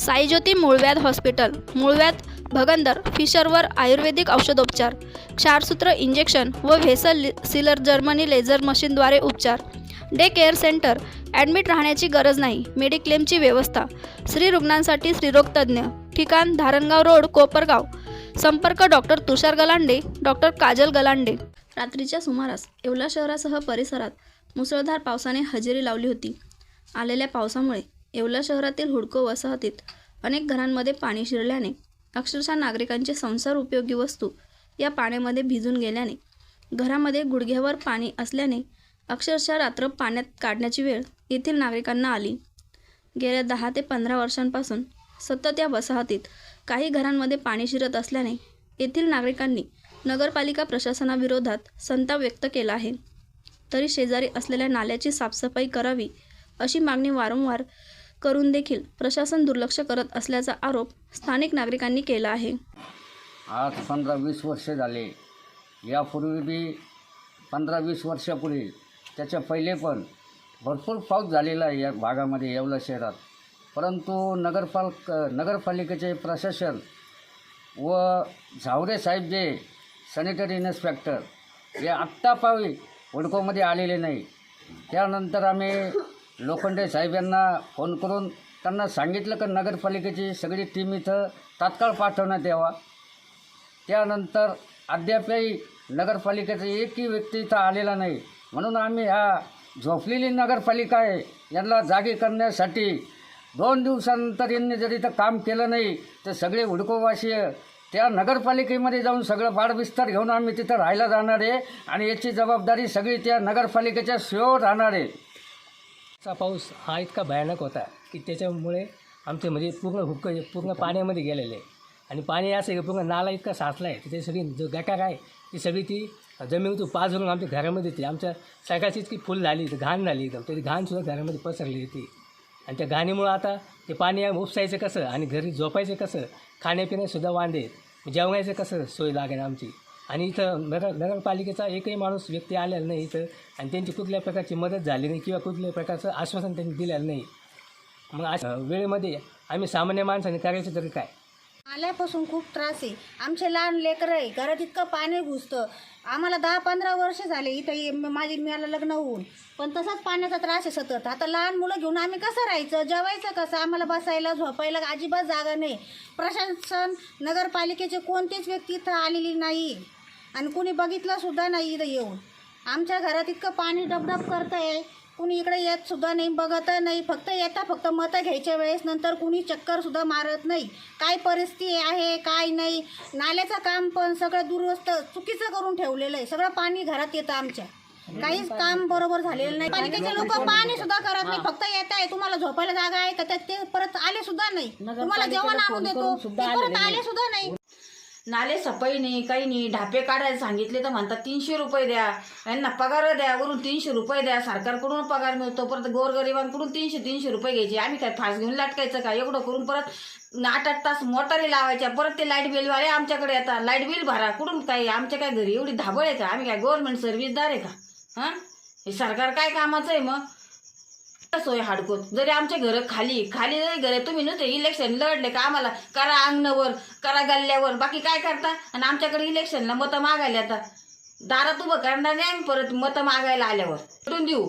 साईज्योती मूळव्याध हॉस्पिटल मुळव्याध भगंदर फिशरवर आयुर्वेदिक औषधोपचार क्षारसूत्र इंजेक्शन व व्हेसल सिलर जर्मनी लेझर मशीनद्वारे उपचार. डे केअर सेंटर ॲडमिट राहण्याची गरज नाही मेडिक्लेमची व्यवस्था. स्त्री रुग्णांसाठी स्त्रीरोगतज्ञ ठिकाण धारणगाव रोड कोपरगाव. संपर्क डॉक्टर तुषार गलांडे डॉक्टर काजल गलांडे. रात्रीच्या सुमारास येवला शहरासह परिसरात मुसळधार पावसाने हजेरी लावली होती. आलेल्या पावसामुळे येवला शहरातील हुडको वसाहतीत अनेक घरांमध्ये पाणी शिरल्याने अक्षरशः नागरिकांचे संसार उपयोगी वस्तू या पाण्यामध्ये भिजून गेल्याने घरामध्ये गुडघ्यावर पाणी असल्याने अक्षरशः रात्र पाण्यात काढण्याची वेळ येथील नागरिकांना आली. गेल्या दहा ते पंधरा वर्षांपासून सतत या वसाहतीत काही घरांमध्ये पाणी शिरत असल्याने येथील नागरिकांनी नगरपालिका प्रशासनाविरोधात संताप व्यक्त केला आहे. तरी शेजारी असलेल्या नाल्याची साफसफाई करावी अशी मागणी वारंवार करून देखील प्रशासन दुर्लक्ष करत असल्याचा आरोप स्थानिक नागरिकांनी केला आहे. आज पंधरा वीस वर्ष झाले. यापूर्वी बी पंधरा वीस वर्षापूर्वी त्याच्या पहिले पण भरपूर पाऊस झालेला आहे या भागामध्ये येवला शहरात. परंतु नगरपालक नगरपालिकेचे प्रशासन व झावरे साहेब जे सॅनिटरी इन्स्पेक्टर हे आत्ता पावी हुडकोमध्ये आलेले नाही. त्यानंतर आम्ही लोखंडे साहेब यांना फोन करून त्यांना सांगितलं का नगरपालिकेची सगळी टीम इथं तात्काळ पाठवण्यात यावा. त्यानंतर अद्यापही नगरपालिकेचा एकही व्यक्ती इथं आलेला नाही. म्हणून आम्ही ह्या झोपलेली नगरपालिका आहे यांना जागी करण्यासाठी दोन दिवसानंतर यांनी जर इथं काम केलं नाही तर सगळे हुडकोवासीय त्या नगरपालिकेमध्ये जाऊन सगळं बाडबिस्तर घेऊन आम्ही तिथं राहायला जाणार आहे आणि याची जबाबदारी सगळी त्या नगरपालिकेच्या शिवर राहणार आहे. चा पाऊस हा इतका भयानक होता की त्याच्यामुळे आमचे म्हणजे पूर्ण हुक्क पूर्ण पाण्यामध्ये गेलेले. आहे आणि पाणी असं आहे की पूर्ण नाला इतका साचला आहे. तिथे सगळी जो गटार आहे ती सगळी ती जमिनीतून पाच भरून आमच्या घरामध्ये येते. आमच्या सगळ्याची इतकी फुल झाली तर घाण झाली एकदम. तरी घाणसुद्धा घरामध्ये पसरली होती. आणि त्या घाणीमुळं आता ते पाणी उपसायचं कसं आणि घरी झोपायचं कसं खाण्यापिण्यासुद्धा वांदे जेवणायचं कसं सोय लागेल आमची? आणि इथं नगर नगरपालिकेचा एकही माणूस व्यक्ती आलेला नाही इथं आणि त्यांची कुठल्या प्रकारची मदत झाली नाही किंवा कुठल्याही प्रकारचं आश्वासन त्यांनी दिलेलं नाही. मग अशा वेळेमध्ये आम्ही सामान्य माणसाने करायचं तरी काय? आल्यापासून खूप त्रास आहे. आमचे लहान लेकरं आहे. घरात इतकं पाणी घुसतं. आम्हाला दहा पंधरा वर्ष झाले. इथं ये- माझी मला लग्न होऊन. पण तसाच पाण्याचा त्रास आहे सतत. आता लहान मुलं घेऊन आम्ही कसं राहायचं? जेवायचं कसं? आम्हाला बसायला झोपायला अजिबात जागा नाही. प्रशासन नगरपालिकेचे कोणतीच व्यक्ती इथं आलेली नाही. आणि कुणी बघितलं सुद्धा नाही इथं येऊन. आमच्या घरात इतकं पाणी डबडब करतं आहे कुणी इकडे येत सुद्धा नाही बघत नाही. फक्त येता फक्त मतं घ्यायच्या वेळेस नंतर कुणी चक्कर सुद्धा मारत नाही. काय परिस्थिती आहे काय नाही. नाल्याचं काम पण सगळं दुरुस्त चुकीचं करून ठेवलेलं आहे. सगळं पाणी घरात येतं आमच्या. काहीच काम बरोबर झालेलं नाही. पालिकेचे लोक पाणी सुद्धा करत नाही. फक्त येत आहे तुम्हाला झोपायला जागा आहे का? त्यात ते परत आले सुद्धा नाही. तुम्हाला जेवण आणून देतो. परत आले सुद्धा नाही. नाले सफाई नाही काही नाही. ढापे काढायला सांगितले तर म्हणतात तीनशे रुपये द्या. यांना पगार द्या. वरून तीनशे रुपये द्या. सरकारकडून पगार मिळतो. परत गोरगरिबांकडून तीनशे तीनशे रुपये घ्यायचे. आम्ही काय फास घेऊन लाटकायचं का? एवढं करून परत आठ आठ तास मोटारी लावायच्या. परत ते लाइट बिलवाले आमच्याकडे येतात. लाइट बिल भरा. कुठून काय? आमच्या काय घरी एवढी धाबळ आहे का? आम्ही काय गव्हर्नमेंट सर्व्हिसदार आहे का? हां? हे सरकार काय कामाचं आहे मग? सोय हाडकोत जरी आमच्या घर खाली खाली जरी घर तुम्ही नुसते इलेक्शन लढले का आम्हाला? करा अंगणावर करा गल्ल्यावर बाकी काय करता? आणि आमच्याकडे इलेक्शनला मतं मागायला येतात. दारात उभं करणार नाही आम्ही परत मतं मागायला आल्यावर. कुठून देऊ.